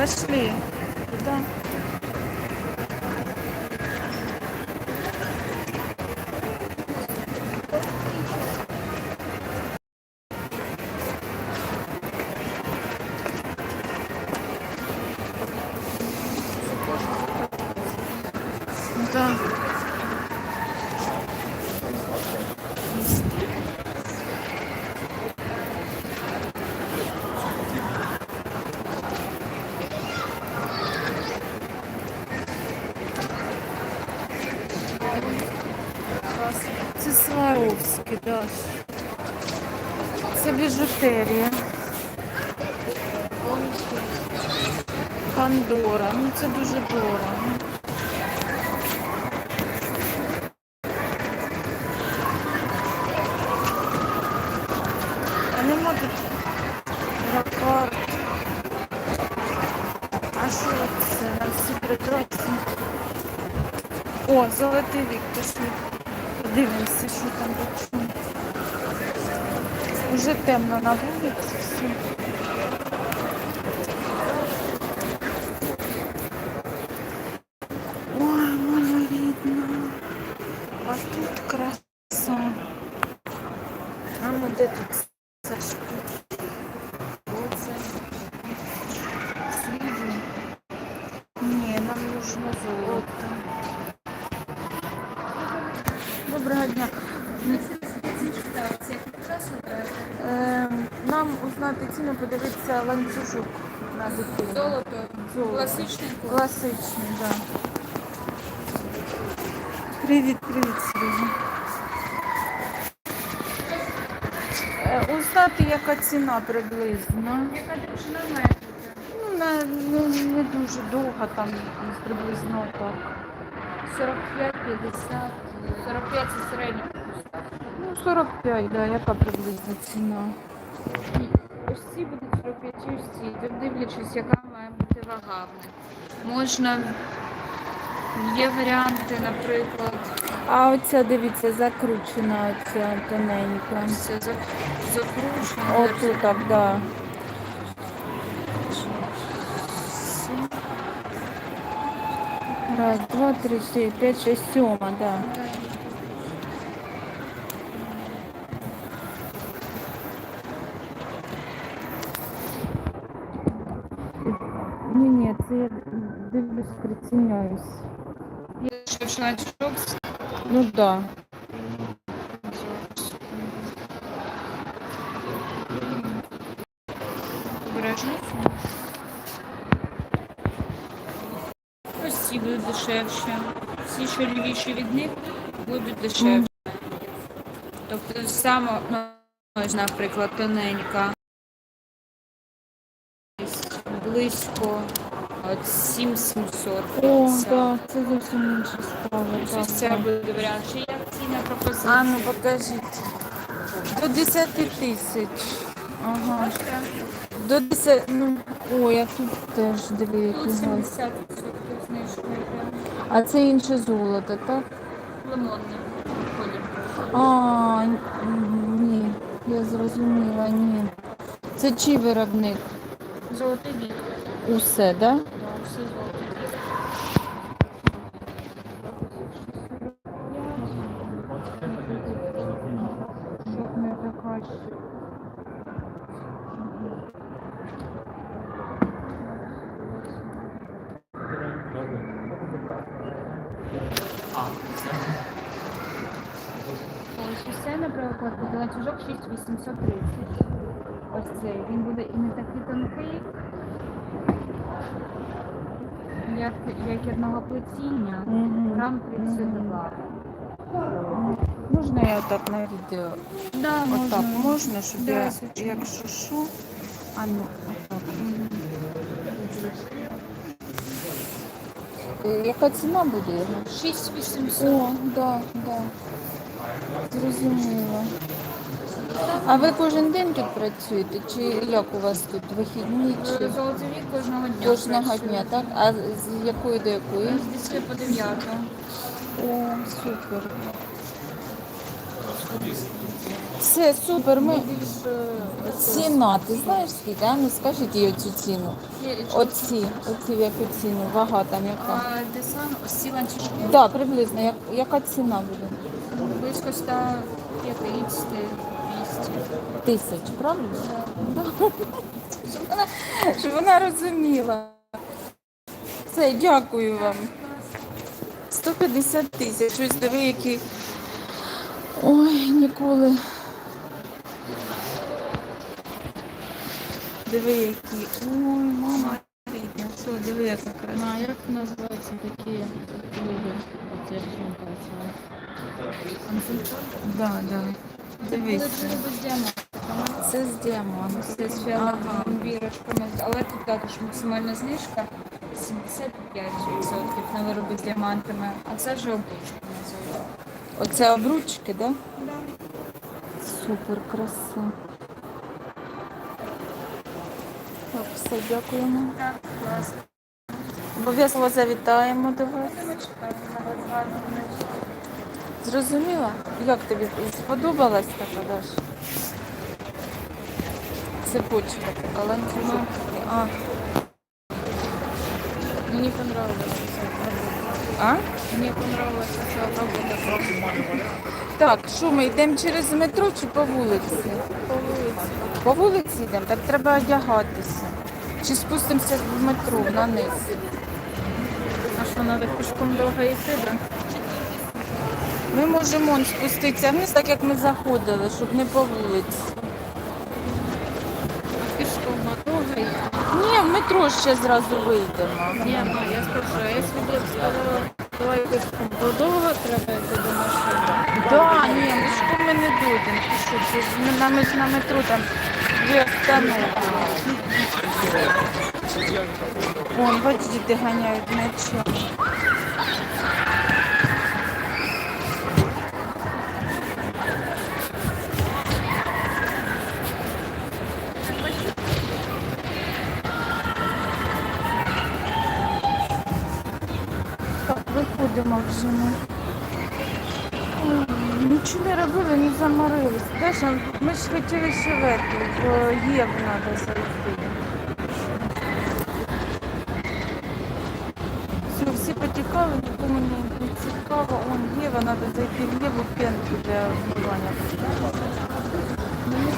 Firstly. Сваровський. Це біжутерія. Пандора. Ну це дуже дорого. А нема тут ракар. А що це? На всі прекрасні. О, золотий вік пішли. Подивимося, що там почне. Уже темно на вулиці все. Ой, воно рідно. А тут краса. А ну де тут Сашко? Оце. Сліди. Ні, нам нужно золото. Доброго дня. Ем, Нам узнати ціну, подивитися ланцюжок на дитину. Золото. Золото. Класичний. Класичний, так. Да. Привіт, привіт, Сережа. Е, Узнати, яка ціна приблизно. Яка довжина метрика? Ну, не, ну, не дуже довго, там приблизно так. 45, 50, 45 це середня. Ну, 45, да, яка приблизна ціна. Ось ці будуть 45, і ось ці. Так дивлячись, яка має бути вага. Можна, є варіанти, наприклад, А оця, дивіться, закручена оця тоненька. все за- закручено. Отут так, да. Раз, два, три, четыре, пять, шесть, сема, да. Ні, ні, це я дивлюсь, шовчачок. Ну да. Обережно. Ось ці будуть дешевші. Всі, що лівіші від них, будуть дешевші. Тобто саме, ну, наприклад, тоненька. Близько от 7700. О, да, це зовсім інша справа. Ось так, це так. буде варіант. Як ціна пропозиція? А ну покажіть. До 10 тисяч. Ага. Бачите? До 10, ну, ой, а тут теж диви, який Тут газ. 70% знижка. А це інше золото, так? Лимонний колір. А, ні, я зрозуміла, ні. Це чий виробник? Золотий вік. Усе, да? Все золотий вік. Щоб не така. Ось усе, наприклад, ланцюжок 6830. Ось цей. Він буде і не такий тонкий, як, як одного плетіння. Мгм. Грам 32. Можна я отак на відео? Да, Отак можна, щоб Да, я, звичайно. якщо що, а ну, отак. Е, Яка ціна буде його? 6800. О, да, да. Зрозуміло. А ви кожен день тут працюєте? Чи як у вас тут вихідні? Чи Золотий вік кожного дня. кожного працюю. дня, так? А з якої до якої? З 10 по 9. О, супер. Все, супер. Ми... Ціна, ти знаєш скільки? А ну скажіть їй оцю ціну. Оці, оці в яку ціну, вага там яка. Десан всі ланцюжки Так, приблизно, як, яка ціна буде? Близько 150 200. Тисяч, правильно? Да. Щоб вона, щоб вона розуміла. Все, дякую вам. 150 тисяч. Ось диви, які. Ой, ніколи. Диви, які. Ой, мама. Що, диви, яка краса. А як називаються такі люди? Жінка ця. Да, да. Дивись. Це з діамантом. Це з фіолетовими бірочками. Але тут також максимальна знижка 75% на вироби з діамантами. А це вже обручка називається. Оце обручки, да? Супер краса. Так, все, дякуємо. Так, класно. Обов'язково завітаємо до вас. Зрозуміла? Як тобі сподобалась така Даш? Цепочка така, такий. А, Мені понравилося це. а? Мені понравилося ця робота. Так, що ми йдемо через метро чи по вулиці? По вулиці. По вулиці йдемо, так треба одягатися. Чи спустимося в метро на низ? А що, треба пішком довго йти, да? Ми можемо спуститися вниз, так як ми заходили, щоб не по вулиці. Пішком на довго. Ні, в метро ще зразу вийдемо. Ні, ну я скажу, а якщо я б сказала, давай то довго треба йти до машини? Да, ні, пішком ми не дійдемо. Ти що, це ж ми на, ми ж на метро там дві остановки. Вон, бачиш, діти ганяють м'яча. Так, виходимо вже ми. Ой, Нічого не робили, не заморились. Даша, ми ж хотіли ще в ету, в Єву треба зайти. Все, всі потікали, нікому не, не цікаво. Он Єва, треба зайти в Єву пенку для вбивання. Ну, не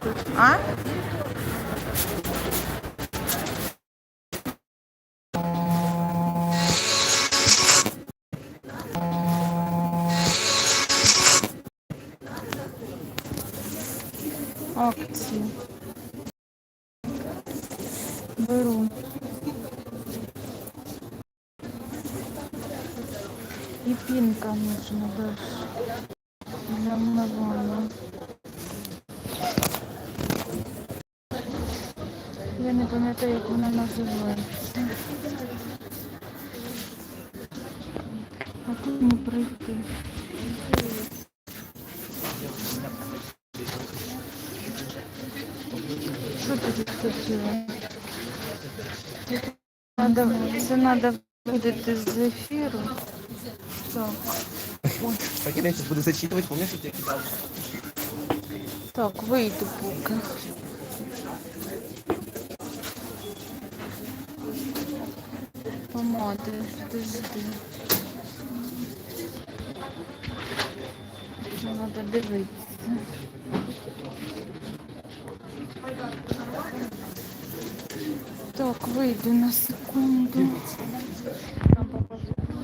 тут. А? Акції. Беру. І пінка нужна дальше. Для вмивання. Я не пам'ятаю, як вона називається. А тут не прийти. Що ти тут хотіла? Надо, це треба вийти з ефіру. Так. Так я сейчас буду зачитывать, помнишь, что я кидал? Так, вийду поки. Помади, подожди. Треба дивитися. Так, вийду на секунду.